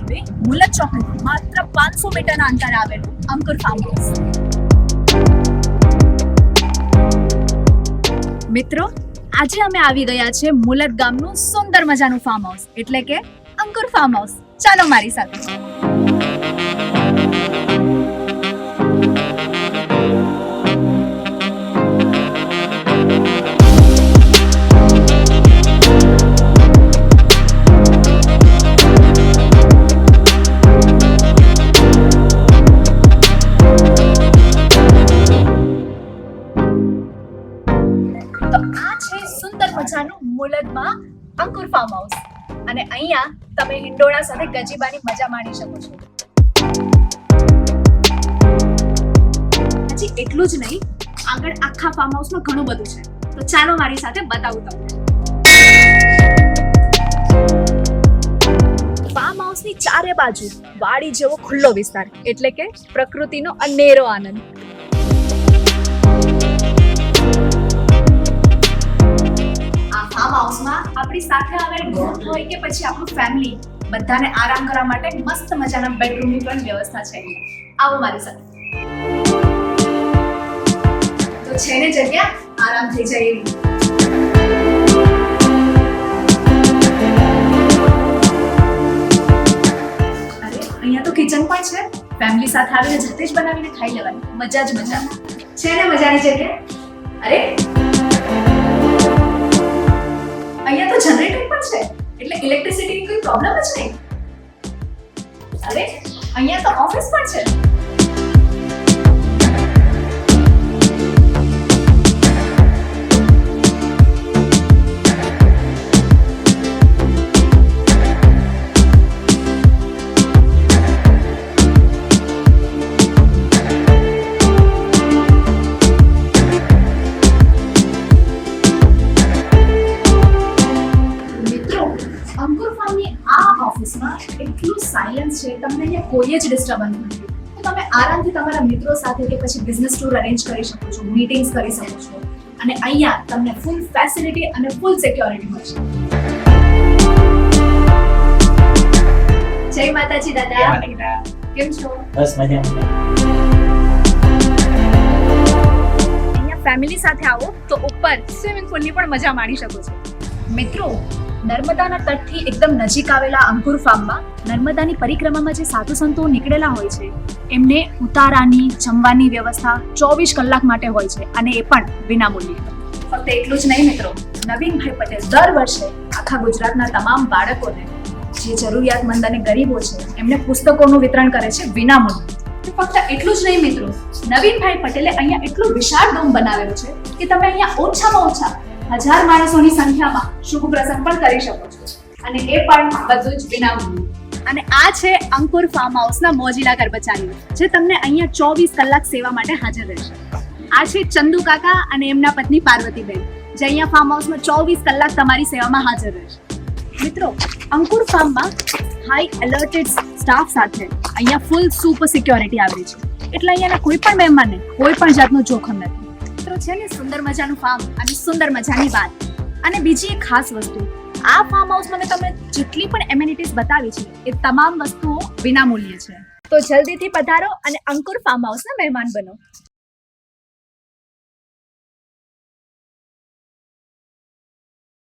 Highway મુલત ચોકડી માત્ર પાંચસો મીટરના અંતરે આવેલું અંકુર ફાર્મ હાઉસ મિત્રો આજે અમે આવી ગયા છે મુલત ગામનું સુંદર મજાનું ફાર્મ હાઉસ એટલે કે અંકુર ફાર્મ હાઉસ ચાલો મારી સાથે મુલતમાં અંકુર ફાર્મ હાઉસ અને અહીંયા તમે હિંડોળા સાથે ગજીબાની મજા માણી શકો છો. હજી એટલું જ નહીં, આગળ આખા ફાર્મ હાઉસમાં ઘણું બધું છે. તો ચાલો મારી સાથે બતાવું તમને. ફાર્મ હાઉસની ચારે બાજુ વાડી જેવો ખુલ્લો વિસ્તાર, એટલે કે પ્રકૃતિનો અનેરો આનંદ. આપણી સાથે આવેલ બોટ હોય કે પછી આપણું ફેમિલી બધાને આરામ કરવા માટે મસ્ત મજાના બેડરૂમની પણ વ્યવસ્થા છે. આવો મારી સાથે. તો છે ને જગ્યા? આરામ થઈ જાય એવી. અહીંયા તો કિચન પણ છે. ફેમિલી સાથે આવીને જાતે જ બનાવીને ખાઈ લેવાની. મજા જ મજા. છે ને મજાની જગ્યા? અરે અહીંયા તો જનરેટર પણ છે. એટલે ઇલેક્ટ્રિસિટીની કોઈ પ્રોબ્લેમ જ નહીં. અરે, અહીંયા તો ઓફિસ પણ છે. અંકુર ફાર્મની આ ઓફિસમાં એટલું સાયલન્સ છે તમને અહીંયા કોઈ જ ડિસ્ટર્બન્સ નથી. તો તમે આરામથી તમારા મિત્રો સાથે કે પછી બિઝનેસ ટૂર અરેન્જ કરી શકો છો મીટિંગ્સ કરી શકો છો. અને અહીંયા તમને ફૂલ ફેસિલિટી અને ફૂલ સિક્યોરિટી મળશે. જય માતાજી દાદા. કેમ છો? બસ મજામાં. અહીંયા ફેમિલી સાથે આવો તો ઉપર સ્વિમિંગ પુલની પણ મજા માણી શકો છો. મિત્રો નર્મદાના તટથી એકદમ નજીક આવેલા અંકુર ફાર્મમાં નર્મદાની પરિક્રમામાં જે સાધુ સંતો નીકળેલા હોય છે, એમને ઉતારાની, જમવાની વ્યવસ્થા ચોવીસ કલાક માટે હોય છે અને એ પણ વિનામૂલ્યે. ફક્ત એટલું જ નહીં મિત્રો નવીનભાઈ પટેલ દર વર્ષે આખા ગુજરાતના તમામ બાળકોને જે જરૂરિયાતમંદ અને ગરીબો છે, એમને પુસ્તકોનું વિતરણ કરે છે વિનામૂલ્યે. ફક્ત એટલું જ નહીં મિત્રો નવીનભાઈ પટેલે અહીંયા એટલું વિશાળ ડોમ બનાવેલો છે કે તમે અહીંયા ઓછામાં ઓછા હજાર માણસોની સંખ્યામાં શુભ પ્રસંગ પણ કરી શકો છો. અને એ પણ બધું જ વિનામૂલ્યે અને આ છે અંકુર ફાર્મ હાઉસના મોજીલા કર્મચારીઓ, જે તમને અહીંયા ચોવીસ કલાક સેવા માટે હાજર રહેશે. આ છે ચંદુ કાકા અને એમના પત્ની પાર્વતીબેન, જે અહીંયા ફાર્મ હાઉસમાં ચોવીસ કલાક તમારી સેવામાં હાજર રહેશે. મિત્રો, અંકુર ફાર્મમાં હાઈ એલર્ટેડ સ્ટાફ સાથે અહીંયા ફૂલ સુપર સિક્યોરિટી આવી છે. એટલે અહીંયાના કોઈ પણ મહેમાનને કોઈ પણ જાતનું જોખમ નથી. મિત્રો છે ને, સુંદર મજાનું ફાર્મ અને સુંદર મજાની વાત. અને બીજી એક ખાસ વસ્તુ, આ ફાર્મ હાઉસમાં મેં તમને જેટલી પણ એમ્યુનિટીઝ બતાવી છે, એ તમામ વસ્તુઓ વિનામૂલ્ય છે. તો જલ્દીથી પધારો અને અંકુર ફાર્મ હાઉસના મહેમાન બનો.